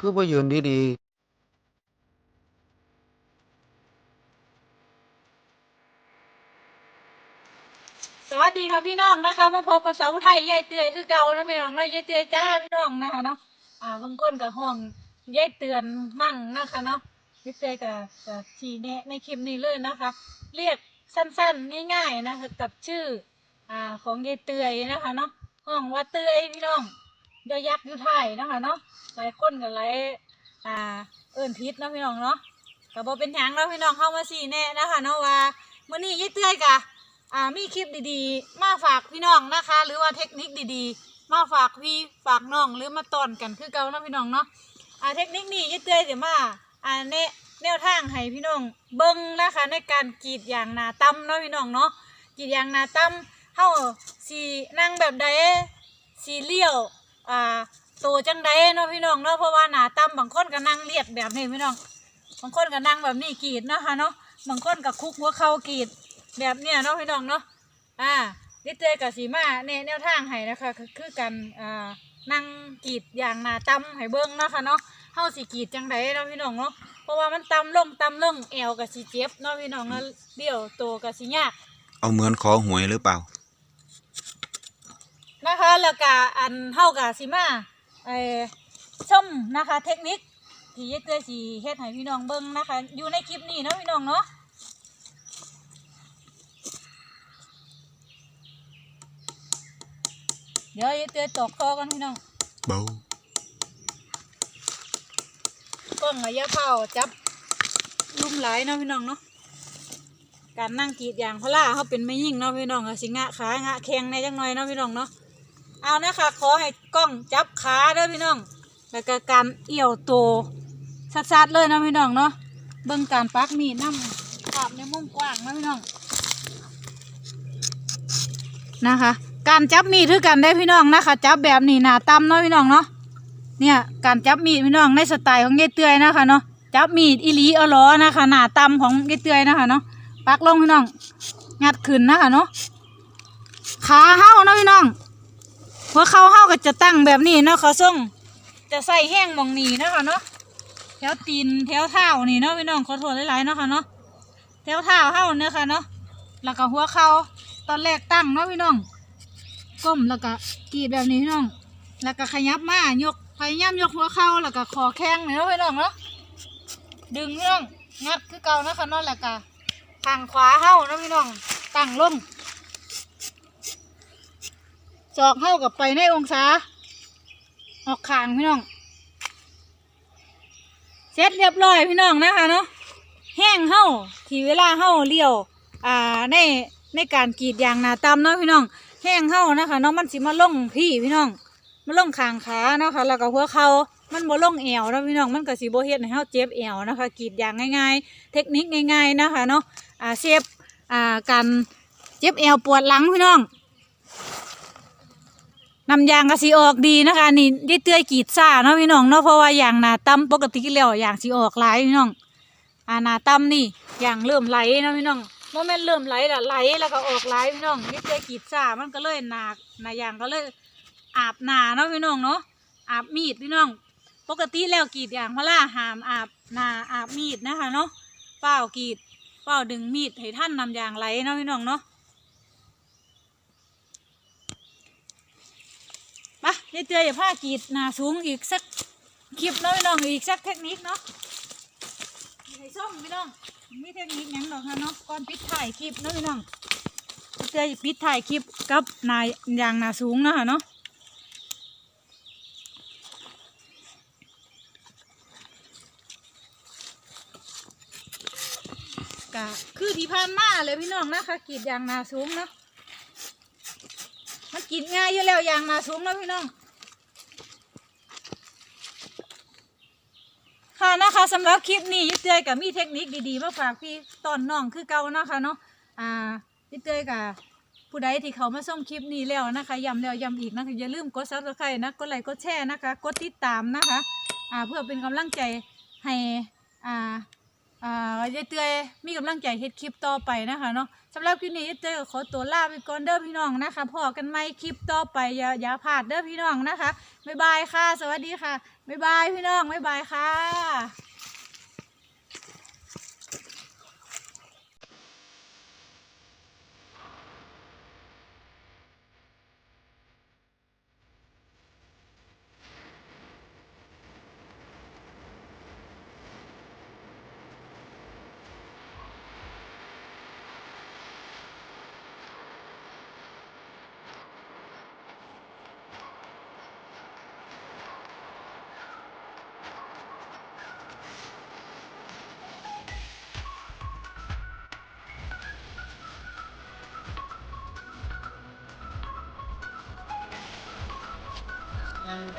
คือบ่ยืนดีสวัสดีค่ะพี่น้องนะคะมาพบกับสาวไทยยายเตือยคือเก่าแล้วพี่น้องเนาะยายเตือยจ้าพี่น้องนะคะเนาะอ่าบางคนกับห้องยายเตือนมั่งนะคะเนาะยายเตือยกับกับชี้แนะในคลิปนี้เลยนะคะ เรียกสั้นๆง่าย ๆนะคะกับชื่ออ่าของยายเตือยนะคะเนาะห้องว่าเตือยพี่น้อง เดยักษ์อยู่ไทยนะคะเนาะหลายคนกับหลายอ่าเอิ้นพิษเนาะพี่น้องเนาะกับ่เป็นหยังเนาะพี่น้องเข้ามาชี้แนะนะคะเนาะว่ามื้อนี้ยายเตือยกะอ่ามีคลิปดีๆ มาฝากพี่น้องนะคะ หรือว่าเทคนิคดีๆ มาฝากพี่ฝากน้องหรือมาตอนกันคือเก่าเนาะพี่น้องเนาะอ่าเทคนิคนี้ยึดเต้ยเดี๋ยวมาอ่าแนแนวทางให้พี่น้องเบิ้งนะคะในการกรีดยางนาตั้มเนาะพี่น้องเนาะกรีดยางนาตั้มเฮาสีนั่งแบบใดสีเลี้ยว อ่าโตจังใดเนาะพี่น้องเนาะเพราะว่าหนาตั้มบางคนก็นั่งเรียดแบบนี้พี่น้องบางคนก็นั่งแบบนี้กรีดนะคะเนาะบางคนก็คุกหัวเข่ากรีดแบบเนี้ยเนาะพี่น้องเนาะอ่าดิเจกับสีมาแนแนวทางให้นะคะคือกันอ่านั่งกรีดอย่างหนาตำให้เบิ้งเนาะค่ะเนาะเฮาสิกรีดจังไดเนาะพี่น้องเนาะเพราะว่ามันตำลงตำลงแอวกับสิเจ็บเนาะพี่น้องเนาะเบี้ยวโตกับสิยากเอาเหมือนขอหวยหรือเปล่า นะคะ แล้วก็อันเฮากับสิมาไอ้ชมนะคะ เทคนิคที่ยายเตยสิเฮ็ดให้พี่น้องเบิ่งนะคะ อยู่ในคลิปนี้เนาะพี่น้องเนาะเดี๋ยวยายเตยตกคอกันพี่น้องเบากล้องระยะเผาจับลุ่มหลายเนาะพี่น้องเนาะการนั่งกรีดยางพาราเขาเป็นไม่ยิ่งเนาะพี่น้องก็สิงะขางะแข็งในจังหน่อยเนาะพี่น้องเนาะ เอานะคะ ขอให้กล้องจับขาเด้อพี่น้อง แล้วก็การเอี่ยวโตชัดๆเลยนะพี่น้องเนาะ เบิ่งการปักมีดน้ำภาพในมุมกว้างนะพี่น้องนะคะ การจับมีดคือกันได้พี่น้องนะคะ จับแบบนี้หนาต่ำเนาะพี่น้องเนาะ เนี่ยการจับมีดพี่น้องในสไตล์ของยายเตือยนะคะเนาะ จับมีดอีหลีเอาล้อนะคะ หนาตำของยายเตือยนะคะเนาะ ปักลงพี่น้อง งัดขึ้นนะคะเนาะ ขาเห้าเนาะพี่น้อง หัวเข่าเห้าก็จะตั้งแบบนี้เนาะเขาส่งจะใส่แห้งมองนี้นะคะเนาะแถวตีนแถวเท้านี่เนาะพี่น้องขอโทษหลายๆเนาะค่ะเนาะแถวเท้าเห้าเนี่ยค่ะเนาะแล้วก็หัวเข่าตอนแรกตั้งเนาะพี่น้องก้มแล้วก็กรีดแบบนี้พี่น้อง แล้วก็ขยับมายกพยายามยกหัวเข่าแล้วก็คอแข้งเนาะพี่น้องเนาะดึงพี่น้องงัดคือเก่านะคะเนาะแล้วก็ทางขวาเฮ้าเนาะพี่น้องตั้งลง จอกเฮ้ากับไปในองศา ออกขางพี่น้องเสร็จเรียบร้อยพี่น้องนะคะเนาะแห้งเฮ้าที่เวลาเฮ้าเลี้ยวอ่าในในการกรีดยางหนาตำเนาะพี่น้อง แห้งเฮ้านะคะเนาะมันสิมาล่งพี่พี่น้องมันลงคางขาเนาะค่ะแล้วก็หัวเขามันบ่ลงแอวนะพี่น้องมันก็สิบ่เฮ็ดให้เฮาเจ็บแอวนะคะกรีดยางง่าย ๆ เทคนิคง่าย ๆนะคะเนาะอ่าเซฟอ่าการเจ็บแอวปวดหลังพี่น้อง นำยางก็สิออกดีนะคะนี่ได้เตื้อยกรีดซ่าเนาะพี่น้องเนาะเพราะว่าอย่างหนาต่ำปกติแล้วอย่างสิออกหลายพี่น้องอ่าหนาต่ำนี่อย่างเริ่มไหลเนาะพี่น้องโมเมนต์เริ่มไหลละไหลแล้วก็ออกไหลพี่น้องได้เตื้อยกรีดซ่ามันก็เลยหนาหนายางก็เลยอาบหนาเนาะพี่น้องเนาะอาบมีดพี่น้อง ปกติแล้วกรีดอย่างพระล่าหามอาบหนาอาบมีดนะคะเนาะเป้ากรีดเป้าดึงมีดให้ท่านนำยางไหลเนาะพี่น้องเนาะไป ยายเตือย่าผ้ากรีดหนาสูงอีกสักคลิปเนาะพี่น้องอีกสักเทคนิคเนาะให้ส้มพี่น้องมีเทคนิคหยังดอกค่ะเนาะก่อนปิดถ่ายคลิปเนาะพี่น้องยายเตือย่าปิดถ่ายคลิปกับหนายยางหนาสูงเนาะค่ะเนาะกะคือที่ผ่านมาเลยพี่น้องนะคะกรีดยางหนาสูงเนาะมันกรีดง่ายอยู่แล้วยางนาสูงเนาะพี่น้อง ค่ะนะคะสำหรับคลิปนี้ยิเตยกับมีเทคนิคดีๆมาฝากพี่ตอนน้องคือเก่านะคะเนาะอ่ายิเตยกับผู้ใดที่เขามาส่งคลิปนี้แล้วนะคะย้ำแล้วย้ำอีกนะคะอย่าลืมกดซับสไครต์นะกดไลค์กดแชร์นะคะ กดติดตามนะคะอ่าเพื่อเป็นกำลังใจให้อ่า อ่ายายเตยมีกำลังใจเฮ็ดคลิปต่อไปนะคะเนาะสำหรับคลิปนี้เตยขอตัวลาไปก่อนเด้อพี่น้องนะคะพอกันไหมคลิปต่อไปอย่าอย่าพลาดเด้อพี่น้องนะคะบ๊ายบายค่ะ สวัสดีค่ะบ๊ายบายพี่น้องบ๊ายบายค่ะ um